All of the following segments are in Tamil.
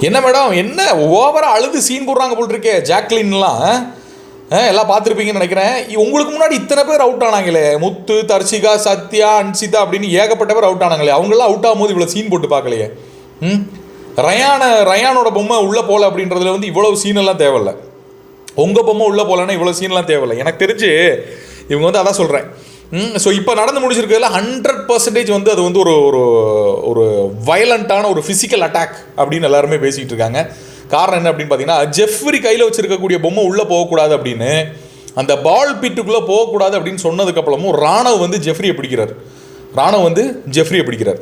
என்ன மேடம்? என்ன? ஓவராக அழுது சீன் போடுறாங்க போல் இருக்கே ஜாக்லின்லாம். ஆ, எல்லாம் பார்த்துருப்பீங்கன்னு நினைக்கிறேன். உங்களுக்கு முன்னாடி இத்தனை பேர் அவுட் ஆனாங்களே? முத்து தர்ஷிகா சத்யா அன்சிதா அப்படின்னு ஏகப்பட்ட பேர் அவுட் ஆனாங்களே. அவங்களாம் அவுட் ஆகும்போது இவ்வளோ சீன் போட்டு பார்க்கலையே. ம்? ரயான ரயானோட பொம்மை உள்ளே போகல அப்படின்றதுல வந்து இவ்வளோ சீனெல்லாம் தேவையில்ல. உங்கள் பொம்மை உள்ளே போகலன்னா இவ்வளோ சீன்லாம் தேவையில்லை. எனக்கு தெரிஞ்சு இவங்க வந்து அதான் சொல்கிறேன் ஸோ இப்போ நடந்து முடிச்சிருக்கிறதுல ஹண்ட்ரட் பர்சன்டேஜ் வந்து அது வந்து ஒரு ஒரு ஒரு வயலண்ட்டான ஒரு ஃபிசிக்கல் அட்டாக் அப்படின்னு எல்லாருமே பேசிக்கிட்டு இருக்காங்க. காரணம் என்ன அப்படின்னு பார்த்தீங்கன்னா ஜெஃப்ரி கையில் வச்சிருக்கக்கூடிய பொம்மை உள்ளே போகக்கூடாது அப்படின்னு அந்த பால் பிட்டுக்குள்ளே போகக்கூடாது அப்படின்னு சொன்னதுக்கப்புறமும் ராணவ் வந்து ஜெஃப்ரியை பிடிக்கிறார். ராணவ் வந்து ஜெஃப்ரியை பிடிக்கிறார்.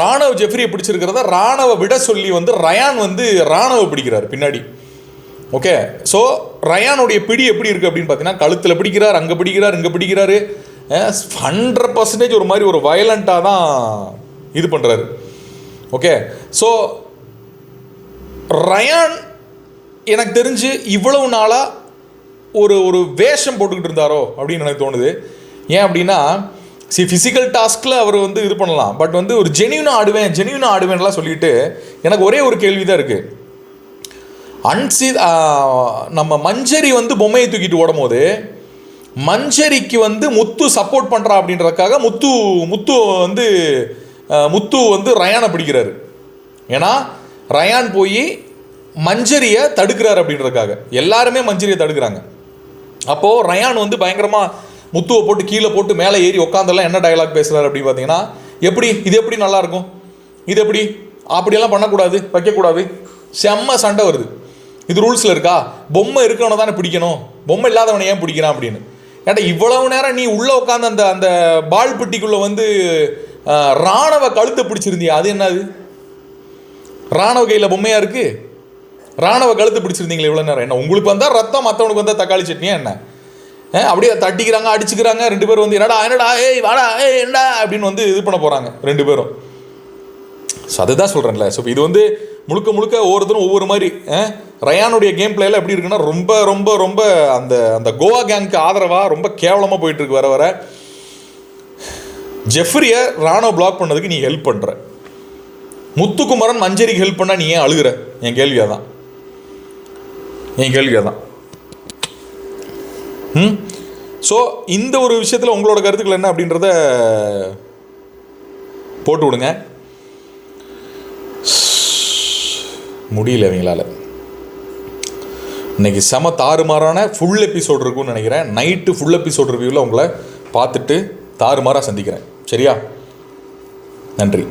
ராணவ் ஜெஃப்ரியை பிடிச்சிருக்கிறத ராணவ விட சொல்லி வந்து ரயான் வந்து ராணவ பிடிக்கிறார் பின்னாடி. ஓகே ஸோ ரயானுடைய பிடி எப்படி இருக்குது அப்படின்னு பார்த்தீங்கன்னா கழுத்தில் பிடிக்கிறார் அங்கே பிடிக்கிறார் இங்கே பிடிக்கிறாரு. ஹண்ட்ரட் பர்சன்டேஜ் ஒரு மாதிரி ஒரு வயலண்ட்டாக தான் இது பண்ணுறாரு ஓகே ஸோ ரயான் எனக்கு தெரிஞ்சு இவ்வளவு நாளாக ஒரு ஒரு வேஷம் போட்டுக்கிட்டு இருந்தாரோ அப்படின்னு எனக்கு தோணுது. ஏன் அப்படின்னா சி ஃபிசிக்கல் டாஸ்கில் அவர் வந்து இது பண்ணலாம். பட் வந்து ஒரு ஜெனியூனாக ஆடுவேன் ஜெனியூனாக ஆடுவேன்லாம் சொல்லிட்டு எனக்கு ஒரே ஒரு கேள்வி தான் இருக்குது அன்சி நம்ம மஞ்சரி வந்து பொம்மையை தூக்கிட்டு ஓடும் போது மஞ்சரிக்கு வந்து முத்து சப்போர்ட் பண்ணுறா அப்படின்றதுக்காக முத்து முத்து வந்து முத்து வந்து ரயானை பிடிக்கிறாரு. ஏன்னா ரயான் போய் மஞ்சரியை தடுக்கிறார் அப்படின்றதுக்காக. எல்லாருமே மஞ்சரியை தடுக்கிறாங்க. அப்போது ரயான் வந்து பயங்கரமாக முத்துவை போட்டு கீழே போட்டு மேலே ஏறி உட்காந்தெல்லாம் என்ன டயலாக் பேசுகிறார் அப்படின்னு பார்த்தீங்கன்னா எப்படி? இது எப்படி நல்லா இருக்கும்? இது எப்படி? அப்படியெல்லாம் பண்ணக்கூடாது வைக்கக்கூடாது. செம்ம சண்டை வருது. இது ரூல்ஸில் இருக்கா? பொம்மை இருக்கவனை தானே பிடிக்கணும். பொம்மை இல்லாதவனை ஏன் பிடிக்கிறான் அப்படின்னு. ஏன்டா இவ்வளவு நேரம் நீ உள்ளே உட்காந்து அந்த அந்த பால் பெட்டிக்குள்ளே வந்து ராணவ ராணுவ கழுத்தை பிடிச்சிருந்தியா? அது என்னது? ராணுவ கையில் பொம்மையாக இருக்கு? ராணுவ கழுத்து பிடிச்சிருந்தீங்களே இவ்வளோ நேரம்? என்ன உங்களுக்கு வந்தால் ரத்தம் மற்றவனுக்கு வந்தால் தக்காளி சட்னியா என்ன? ஆ, அப்படியே தட்டிக்கிறாங்க அடிச்சுக்கிறாங்க ரெண்டு பேரும் வந்து என்னடா என்னடா ஏய் வாடா ஏய் என்னடா அப்படின்னு வந்து இது பண்ண போகிறாங்க ரெண்டு பேரும். ஸோ அதுதான் சொல்கிறேன்ல ஸோ இது வந்து முழுக்க முழுக்க ஒவ்வொருத்தரும் ஒவ்வொரு மாதிரி ஆ, ரயானுடைய கேம் பிளேல எப்படி இருக்குன்னா ரொம்ப ரொம்ப ரொம்ப அந்த அந்த கோவா கேங்க்கு ஆதரவாக ரொம்ப கேவலமாக போயிட்டு இருக்கு வர வர. ஜெஃப்ரியை ராணோ பிளாக் பண்ணதுக்கு நீ ஹெல்ப் பண்ணுற முத்துக்குமரன் மஞ்சரிக்கு ஹெல்ப் பண்ணால் நீ ஏன் அழுகிற? என் கேள்வி அதான். என் கேள்வி அதான். ம்? ஸோ இந்த ஒரு விஷயத்தில் உங்களோட கருத்துக்கள் என்ன அப்படின்றத போட்டு விடுங்க. முடியல இவங்களால். இன்னைக்கு செம தாறுமாறான ஃபுல் எபிசோட் இருக்கும்னு நினைக்கிறேன். நைட்டு ஃபுல் எபிசோட் ரிவ்யூவில் உங்களை பார்த்துட்டு தாறுமாறாக சந்திக்கிறேன். சரியா? நன்றி.